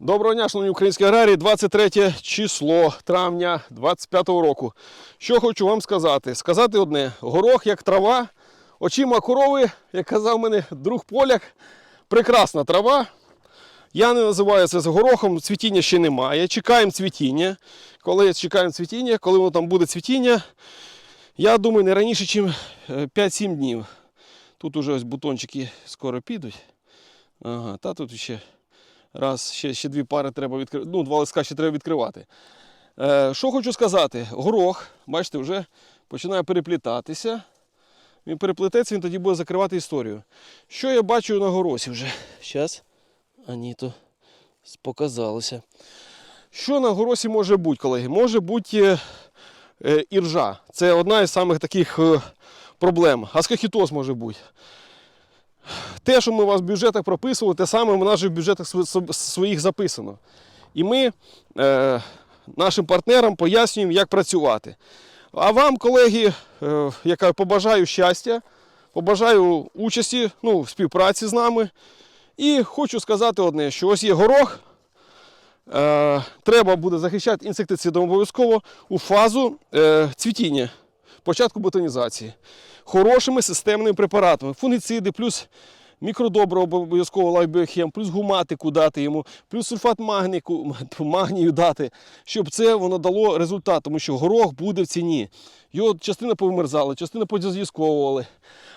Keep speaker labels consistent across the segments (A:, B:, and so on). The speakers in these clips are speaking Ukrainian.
A: Доброго дня, шановні українські аграрії, 23 число травня 25-го року. Що хочу вам сказати? Сказати одне: горох як трава, очима корови, як казав мене друг поляк, прекрасна трава. Я не називаю це з горохом, цвітіння ще немає. Чекаємо цвітіння. Коли чекаємо цвітіння, коли воно там буде цвітіння, я думаю, не раніше, ніж 5-7 днів. Тут уже ось бутончики скоро підуть. Ага, та тут ще раз, ще, ще дві пари треба відкривати. Ну, два листка ще треба відкривати. Е, що хочу сказати, горох, бачите, вже починає переплітатися. Він переплететься, він тоді буде закривати історію. Що я бачу на горосі вже? Зараз. А то показалося. Що на горосі може бути, колеги? Може бути е, е, іржа. Це одна із самих таких е, проблем. Аскохітоз може бути. Те, що ми у вас в бюджетах прописували, те саме в нас же в бюджетах св- св- своїх записано. І ми е, нашим партнерам пояснюємо, як працювати. А вам, колеги, е, яка побажаю щастя, побажаю участі ну, співпраці з нами. І хочу сказати одне, що ось є горох. Е, треба буде захищати інсектицидом обов'язково у фазу е, цвітіння, початку бутонізації. Хорошими системними препаратами. Фунгіциди плюс мікродобро обов'язково лайбіохем, плюс гуматику дати йому, плюс сульфат магніку, магнію дати, щоб це воно дало результат, тому що горох буде в ціні. Його частина повимерзала, частина подізв'язковували.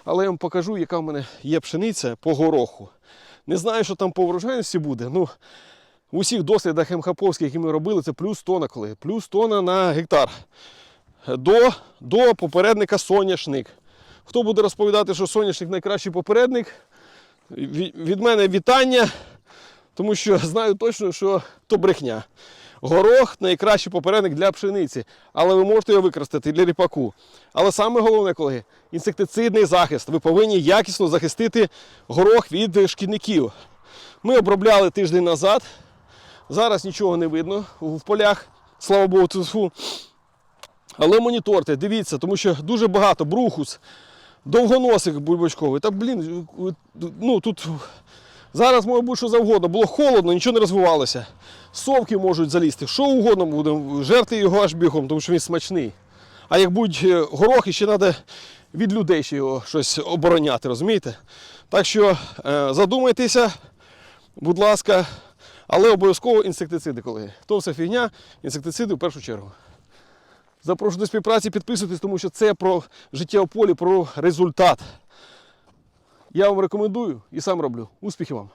A: Але я вам покажу, яка в мене є пшениця по гороху. Не знаю, що там по врожайності буде. Ну, в усіх дослідах МХПовських, які ми робили, це плюс тона, коли плюс тона на гектар. До, до попередника соняшник. Хто буде розповідати, що соняшник найкращий попередник, від, мене вітання, тому що знаю точно, що то брехня. Горох найкращий попередник для пшениці, але ви можете його використати для ріпаку. Але саме головне, колеги, інсектицидний захист. Ви повинні якісно захистити горох від шкідників. Ми обробляли тиждень назад. Зараз нічого не видно в полях, слава Богу, тьфу. Але моніторте, дивіться, тому що дуже багато брухус, довгоносик бульбочковий. Та блін, ну тут зараз може бути що завгодно. Було холодно, нічого не розвивалося. Совки можуть залізти, що угодно будемо, жерти його аж бігом, тому що він смачний. А як будь е, горохи, ще треба від людей ще його щось обороняти, розумієте? Так що е, задумайтеся, будь ласка, але обов'язково інсектициди, колеги. То все фігня, інсектициди в першу чергу. Запрошую до співпраці, підписуйтесь, тому що це про життя у полі, про результат. Я вам рекомендую і сам роблю. Успіхів вам!